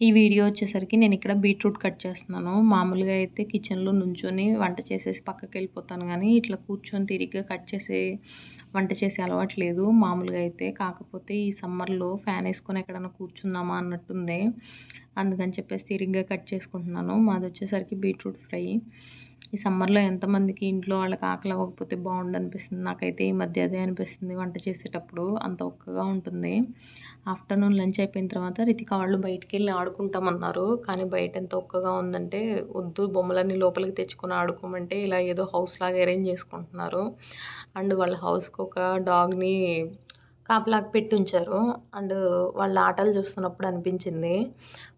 ఈ వీడియో వచ్చేసరికి నేను ఇక్కడ బీట్రూట్ కట్ చేస్తున్నాను. మామూలుగా అయితే కిచెన్లో నుంచొని వంట చేసేసి పక్కకి వెళ్ళిపోతాను కానీ ఇట్లా కూర్చొని తిరిగ్గా కట్ చేసే వంట చేసే అలవాటు లేదు. మామూలుగా అయితే కాకపోతే ఈ సమ్మర్లో ఫ్యాన్ వేసుకొని ఎక్కడైనా కూర్చుందామా అన్నట్టుంది. అందుకని చెప్పేసి తిరిగ్గా కట్ చేసుకుంటున్నాను. మాది వచ్చేసరికి బీట్రూట్ ఫ్రై. ఈ సమ్మర్లో ఎంతమందికి ఇంట్లో వాళ్ళకి ఆకలి అవ్వకపోతే బాగుండు అనిపిస్తుంది నాకైతే ఈ మధ్య అదే అనిపిస్తుంది వంట చేసేటప్పుడు. అంత ఒక్కగా ఉంటుంది. ఆఫ్టర్నూన్ లంచ్ అయిపోయిన తర్వాత రితిక వాళ్ళు బయటికి వెళ్ళి ఆడుకుంటామన్నారు. కానీ బయట ఎంత ఒక్కగా ఉందంటే వద్దు బొమ్మలన్నీ లోపలికి తెచ్చుకొని ఆడుకోమంటే ఇలా ఏదో హౌస్ లాగా అరేంజ్ చేసుకుంటున్నారు. అండ్ వాళ్ళ హౌస్కి ఒక డాగ్ని కాపలాకి పెట్టి ఉంచారు అండ్ వాళ్ళ ఆటలు చూస్తున్నప్పుడు అనిపించింది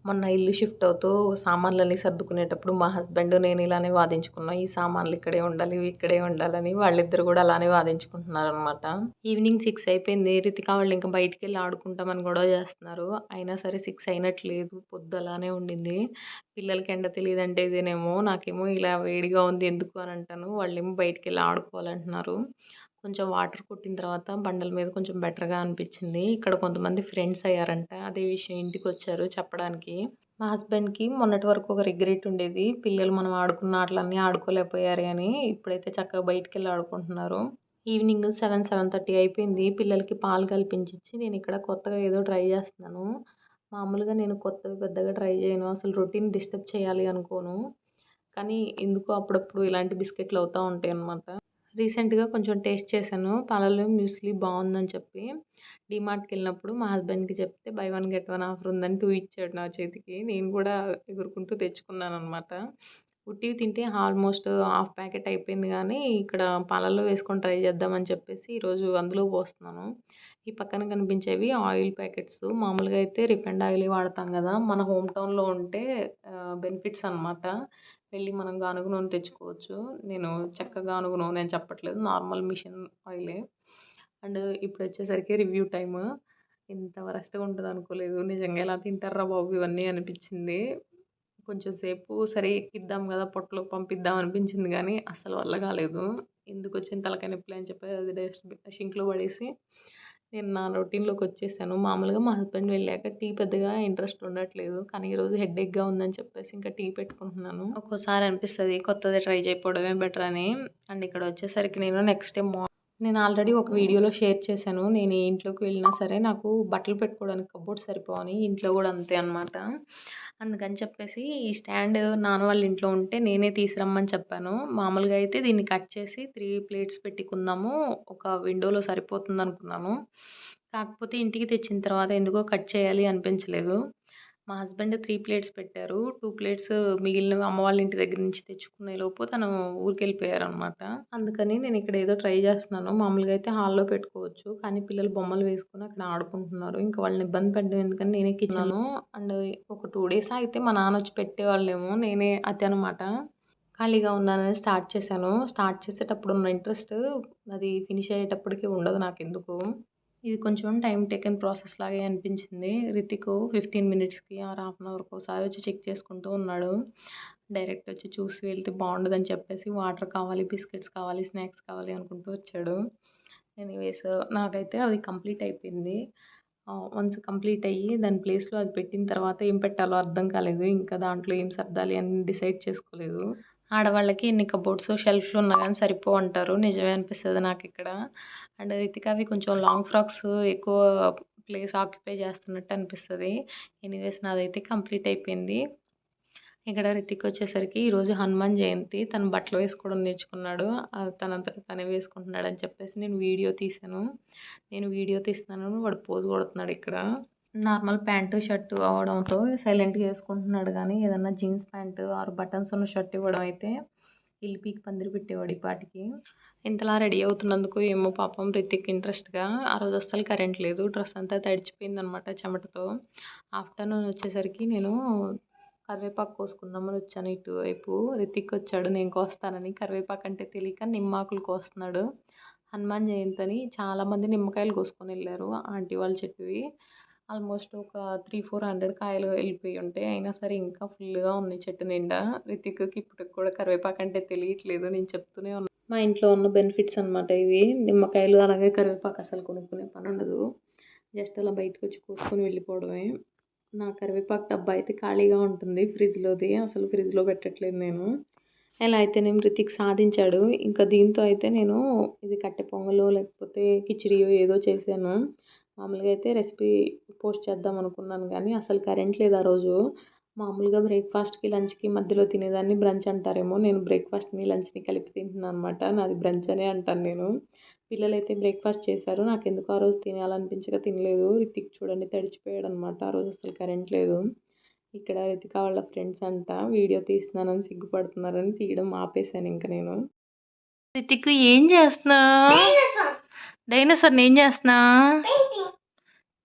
మొన్న ఇల్లు షిఫ్ట్ అవుతూ సామాన్లని సర్దుకునేటప్పుడు మా హస్బెండ్ నేను ఇలానే వాదించుకున్నాం ఈ సామాన్లు ఇక్కడే ఉండాలి ఇవి ఇక్కడే ఉండాలని వాళ్ళిద్దరు కూడా అలానే వాదించుకుంటున్నారు అనమాట ఈవినింగ్ సిక్స్ అయిపోయింది రితికా వాళ్ళు ఇంకా బయటికి వెళ్ళి ఆడుకుంటామని గొడవ చేస్తున్నారు. అయినా సరే సిక్స్ అయినట్లేదు పొద్దు అలానే ఉండింది. పిల్లలకి ఎండ తెలియదంటే ఇదేనేమో నాకేమో ఇలా వేడిగా ఉంది ఎందుకు అని అంటాను వాళ్ళేమో బయటికి వెళ్ళి ఆడుకోవాలంటున్నారు. కొంచెం వాటర్ కొట్టిన తర్వాత బండల మీద కొంచెం బెటర్గా అనిపించింది. ఇక్కడ కొంతమంది ఫ్రెండ్స్ అయ్యారంట. అదే విషయం ఇంటికి వచ్చారు చెప్పడానికి. మా హస్బెండ్కి మొన్నటి వరకు ఒక రిగ్రెట్ ఉండేది. పిల్లలు మనం ఆడుకున్న ఆటలన్నీ ఆడుకోలేకపోయారు అని ఇప్పుడైతే చక్కగా బయటికి వెళ్ళి ఆడుకుంటున్నారు. ఈవినింగ్ సెవెన్ సెవెన్ థర్టీ అయిపోయింది. పిల్లలకి పాలు కల్పించి నేను ఇక్కడ కొత్తగా ఏదో ట్రై చేస్తున్నాను. మామూలుగా నేను కొత్తవి పెద్దగా ట్రై చేయను. అసలు రొటీన్ డిస్టర్బ్ చేయాలి అనుకోను. కానీ ఎందుకో అప్పుడప్పుడు ఇలాంటి బిస్కెట్లు అవుతూ ఉంటాయి అన్నమాట రీసెంట్గా కొంచెం టేస్ట్ చేశాను. పాలలో మ్యూస్లీ బాగుందని చెప్పి. డిమార్ట్కి వెళ్ళినప్పుడు మా హస్బెండ్కి చెప్తే buy one get one offer ఉందని టూ ఇచ్చాడు నా చేతికి. నేను కూడా ఎగురుకుంటూ తెచ్చుకున్నాను అనమాట ఉట్టివి తింటే ఆల్మోస్ట్ హాఫ్ ప్యాకెట్ అయిపోయింది కానీ ఇక్కడ పాలల్లో వేసుకొని ట్రై చేద్దామని చెప్పేసి ఈరోజు అందులో పోస్తున్నాను. ఈ పక్కన కనిపించేవి ఆయిల్ ప్యాకెట్స్. మామూలుగా అయితే రిఫైండ్ ఆయిల్ వాడతాం కదా. మన హోమ్ టౌన్లో ఉంటే బెనిఫిట్స్ అనమాట వెళ్ళి మనం గానుగ నూనె తెచ్చుకోవచ్చు. నేను చెక్క గానుగ నూనె అని చెప్పట్లేదు. Normal machine ఆయిలే. అండ్ ఇప్పుడు వచ్చేసరికి రివ్యూ టైమ్. ఇంత వరస్ట్గా ఉంటుంది అనుకోలేదు. నిజంగా ఎలా తింటారా బాబు ఇవన్నీ అనిపించింది. కొంచెం సేపు సరే ఎక్కిద్దాం కదా పొట్టలోకి పంపిద్దాం అనిపించింది కానీ అసలు వల్ల కాలేదు. ఎందుకు వచ్చిన తలకాయ నొప్పి అని చెప్పి అది డస్ట్ షింక్లో పడేసి నేను నా రొటీన్లోకి వచ్చేసాను. మామూలుగా మా హస్బెండ్ వెళ్ళాక టీ పెద్దగా ఇంట్రెస్ట్ ఉండట్లేదు. కానీ ఈరోజు హెడేక్గా ఉందని చెప్పేసి ఇంకా టీ పెట్టుకుంటున్నాను. ఒక్కోసారి అనిపిస్తుంది కొత్తది ట్రై చేయకపోవడమే బెటర్ అని. అండ్ ఇక్కడ వచ్చేసరికి నేను నెక్స్ట్ డే నేను ఆల్రెడీ ఒక వీడియోలో షేర్ చేశాను. నేను ఏ ఇంట్లోకి వెళ్ళినా సరే నాకు బట్టలు పెట్టుకోవడానికి కబోర్డ్ సరిపోవని ఇంట్లో కూడా అంతే అనమాట అందుకని చెప్పేసి ఈ స్టాండ్ నాన్న వాళ్ళ ఇంట్లో ఉంటే నేనే తీసుకురమ్మని చెప్పాను. మామూలుగా అయితే దీన్ని కట్ చేసి త్రీ ప్లేట్స్ పెట్టుకుందాము. ఒక విండోలో సరిపోతుంది అనుకున్నాను కాకపోతే ఇంటికి తెచ్చిన తర్వాత ఎందుకో కట్ చేయాలి అనిపించలేదు. మా హస్బెండ్ త్రీ ప్లేట్స్ పెట్టారు. టూ ప్లేట్స్ మిగిలినవి అమ్మ వాళ్ళ ఇంటి దగ్గర నుంచి తెచ్చుకునే లోపు తను ఊరికి వెళ్ళిపోయారు అనమాట అందుకని నేను ఇక్కడ ఏదో ట్రై చేస్తున్నాను. మామూలుగా అయితే హాల్లో పెట్టుకోవచ్చు. కానీ పిల్లలు బొమ్మలు వేసుకుని అక్కడ ఆడుకుంటున్నారు. ఇంకా వాళ్ళని ఇబ్బంది పెట్టడం ఎందుకని నేనే కిచెన్ అండ్ ఒక టూ డేస్ అయితే మా నాన్న వచ్చి పెట్టేవాళ్ళేమో. నేనే అదే అనమాట ఖాళీగా ఉన్నానని స్టార్ట్ చేశాను. స్టార్ట్ చేసేటప్పుడు ఉన్న ఇంట్రెస్ట్ అది ఫినిష్ అయ్యేటప్పటికి ఉండదు నాకు ఎందుకు ఇది కొంచెం టైం టేకెన్ ప్రాసెస్ లాగే అనిపించింది. రితిక్ ఫిఫ్టీన్ మినిట్స్కి ఆర్ హాఫ్ అన్ అవర్కి ఒకసారి వచ్చి చెక్ చేసుకుంటూ ఉన్నాడు. డైరెక్ట్ వచ్చి చూసి వెళ్తే బాగుండదని చెప్పేసి వాటర్ కావాలి బిస్కెట్స్ కావాలి స్నాక్స్ కావాలి అనుకుంటూ వచ్చాడు. ఎనీవేస్ నాకైతే అది కంప్లీట్ అయిపోయింది. వన్స్ కంప్లీట్ అయ్యి దాని ప్లేస్లో అది పెట్టిన తర్వాత ఏం పెట్టాలో అర్థం కాలేదు. ఇంకా దాంట్లో ఏం సర్దాలి అని డిసైడ్ చేసుకోలేదు. ఆడవాళ్ళకి ఎన్ని కబోర్డ్స్ షెల్ఫ్లు ఉన్నా కానీ సరిపో అంటారు. నిజమే అనిపిస్తుంది నాకు ఇక్కడ అండ్ రితిక అవి కొంచెం లాంగ్ ఫ్రాక్స్ ఎక్కువ ప్లేస్ ఆక్యుపై చేస్తున్నట్టు అనిపిస్తుంది. ఎనీవేస్ నాదైతే కంప్లీట్ అయిపోయింది. ఇక్కడ రితిక్ వచ్చేసరికి ఈరోజు హనుమాన్ జయంతి. తను బట్టలు వేసుకోవడం నేర్చుకున్నాడు. తనంతట తనే వేసుకుంటున్నాడు అని చెప్పేసి నేను వీడియో తీశాను. నేను వీడియో తీస్తున్నాను. వాడు పోజ్ కొడుతున్నాడు ఇక్కడ. నార్మల్ ప్యాంటు షర్టు అవడంతో సైలెంట్గా వేసుకుంటున్నాడు కానీ ఏదన్నా జీన్స్ ప్యాంటు ఆరు బటన్స్ ఉన్న షర్ట్ ఇవ్వడం అయితే ఇల్లు పందిరి పెట్టేవాడు ఈ పాటికి. ఇంతలా రెడీ అవుతున్నందుకు ఏమో పాపం రితిక్ ఇంట్రెస్ట్గా ఆ రోజు అస్సలు కరెంట్ లేదు. డ్రెస్ అంతా తడిచిపోయిందనమాట చెమటతో. ఆఫ్టర్నూన్ వచ్చేసరికి నేను కరివేపాకు కోసుకుందామని వచ్చాను ఇటువైపు. రితిక్ వచ్చాడు నేను కోస్తానని. కరివేపాకు అంటే తెలియక నిమ్మాకులు కోస్తున్నాడు. హనుమాన్ జయంతి అని చాలామంది నిమ్మకాయలు కోసుకొని వెళ్ళారు. ఆంటీ వాళ్ళ చెట్టువి. ఆల్మోస్ట్ ఒక త్రీ ఫోర్ హండ్రెడ్ కాయలు వెళ్ళిపోయి ఉంటాయి అయినా సరే ఇంకా ఫుల్గా ఉన్నాయి చెట్టు నిండా. రితిక్కి ఇప్పటికి కూడా కరివేపాకు అంటే తెలియట్లేదు. నేను చెప్తూనే ఉన్నాను మా ఇంట్లో ఉన్న బెనిఫిట్స్ అనమాట ఇవి. నిమ్మకాయలు అలాగే కరివేపాకు అసలు కొనుక్కునే పని ఉండదు. జస్ట్ అలా బయటకు వచ్చి కోసుకొని వెళ్ళిపోవడమే. నా కరివేపాకు డబ్బా అయితే ఖాళీగా ఉంటుంది ఫ్రిడ్జ్లోది. అసలు ఫ్రిడ్జ్లో పెట్టట్లేదు నేను. ఎలా అయితే నేను రితిక్ సాధించాడు ఇంకా దీంతో అయితే నేను ఇది కట్టె పొంగలో లేకపోతే కిచిడియో ఏదో చేశాను. మామూలుగా అయితే రెసిపీ పోస్ట్ చేద్దాం అనుకున్నాను కానీ అసలు కరెంట్ లేదు ఆ రోజు. మామూలుగా బ్రేక్ఫాస్ట్కి లంచ్కి మధ్యలో తినేదాన్ని బ్రంచ్ అంటారేమో. నేను బ్రేక్ఫాస్ట్ని లంచ్ని కలిపి తింటున్నాను అనమాట నాది బ్రంచ్ అనే అంటాను నేను. పిల్లలైతే బ్రేక్ఫాస్ట్ చేశారు. నాకు ఎందుకు ఆ రోజు తినాలనిపించక తినలేదు. రితిక్ చూడండి తడిచిపోయాడు అనమాట ఆ రోజు అసలు కరెంట్ లేదు. ఇక్కడ రితిక వాళ్ళ ఫ్రెండ్స్ అంట వీడియో తీస్తున్నానని సిగ్గుపడుతున్నారని తీయడం ఆపేశాను ఇంకా నేను. రితిక్ ఏం చేస్తున్నా? డైనోసార్ని ఏం చేస్తున్నా?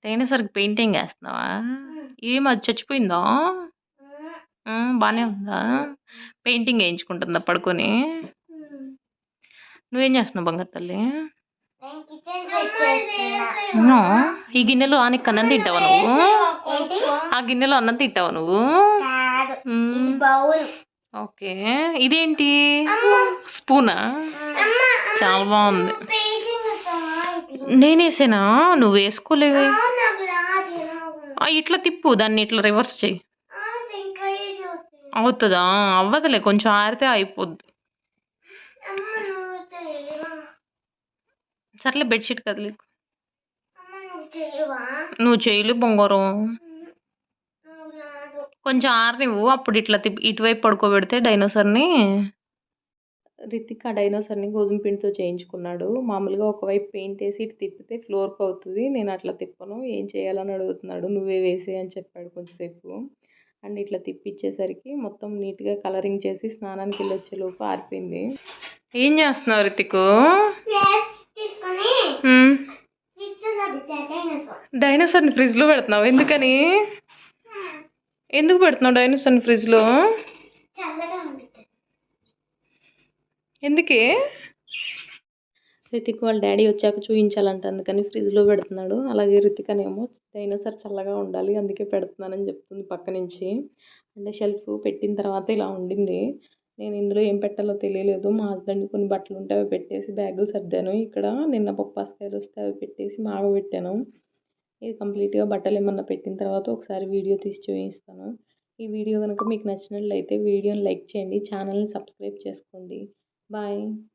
డైనోసార్కి పెయింటింగ్ వేస్తున్నావా? ఏం అది చచ్చిపోయిందా? బాగానే ఉందా? పెయింటింగ్ వేయించుకుంటుందా పడుకొని? నువ్వేం చేస్తున్నావు బంగారు తల్లి? ఈ గిన్నెలో ఆనికి అన్నం తింటావా నువ్వు? ఆ గిన్నెలో అన్నం తింటావా నువ్వు? ఓకే. ఇదేంటి? స్పూనా? చాలా బాగుంది. నేను వేసానా నువ్వు వేసుకోలేవే. ఇట్లా తిప్పు దాన్ని ఇట్లా రివర్స్ చెయ్యి. అవుతుందా. అవ్వదులే కొంచెం ఆరితే అయిపోద్ది. సర్లే బెడ్షీట్ కదిలి నువ్వు చేయలు బొంగరం. కొంచెం ఆరనివ్వు అప్పుడు ఇట్లా తిప్పి ఇటువైపు పడుకోబెడితే డైనోసార్ని రితిక్ ఆ డైనోసార్ని గోధుమ పిండితో చేయించుకున్నాడు. మామూలుగా ఒకవైపు పెయింట్ వేసి ఇటు తిప్పితే ఫ్లోర్కి అవుతుంది నేను అట్లా తిప్పను. ఏం చేయాలని అడుగుతున్నాడు. నువ్వే వేసే అని చెప్పాడు కొంచెంసేపు. అండ్ ఇట్లా తిప్పిచ్చేసరికి మొత్తం నీట్గా కలరింగ్ చేసి స్నానానికి వెళ్ళి వచ్చేలోపు ఆరిపోయింది. ఏం చేస్తున్నావు రితిక్? డైనోసార్ని ఫ్రిడ్జ్లో పెడుతున్నావు? ఎందుకని? ఎందుకు పెడుతున్నావు డైనోసార్ని ఫ్రిడ్జ్లో చల్లగా ఉంటుంది ఎందుకే? రితిక్ వాళ్ళ డాడీ వచ్చాక చూపించాలంట అందుకని ఫ్రిడ్జ్లో పెడుతున్నాడు. అలాగే రితిక్ అనేమో డైనోసార్ చల్లగా ఉండాలి అందుకే పెడుతున్నానని చెప్తుంది పక్క నుంచి అంటే షెల్ఫ్ పెట్టిన తర్వాత ఇలా ఉండింది. నేను ఇందులో ఏం పెట్టాలో తెలియలేదు. మా హస్బెండ్ కొన్ని బట్టలు ఉంటే అవి పెట్టేసి బ్యాగులు సర్దాను. ఇక్కడ నిన్న పప్పాసకాయలు వస్తే అవి పెట్టేసి మాగబెట్టాను ఇది కంప్లీట్గా బట్టలు ఏమన్నా పెట్టిన తర్వాత ఒకసారి వీడియో తీసి చూపిస్తాను. ఈ వీడియో కనుక మీకు నచ్చినట్లయితే వీడియోని లైక్ చేయండి ఛానల్ని సబ్స్క్రైబ్ చేసుకోండి. 拜。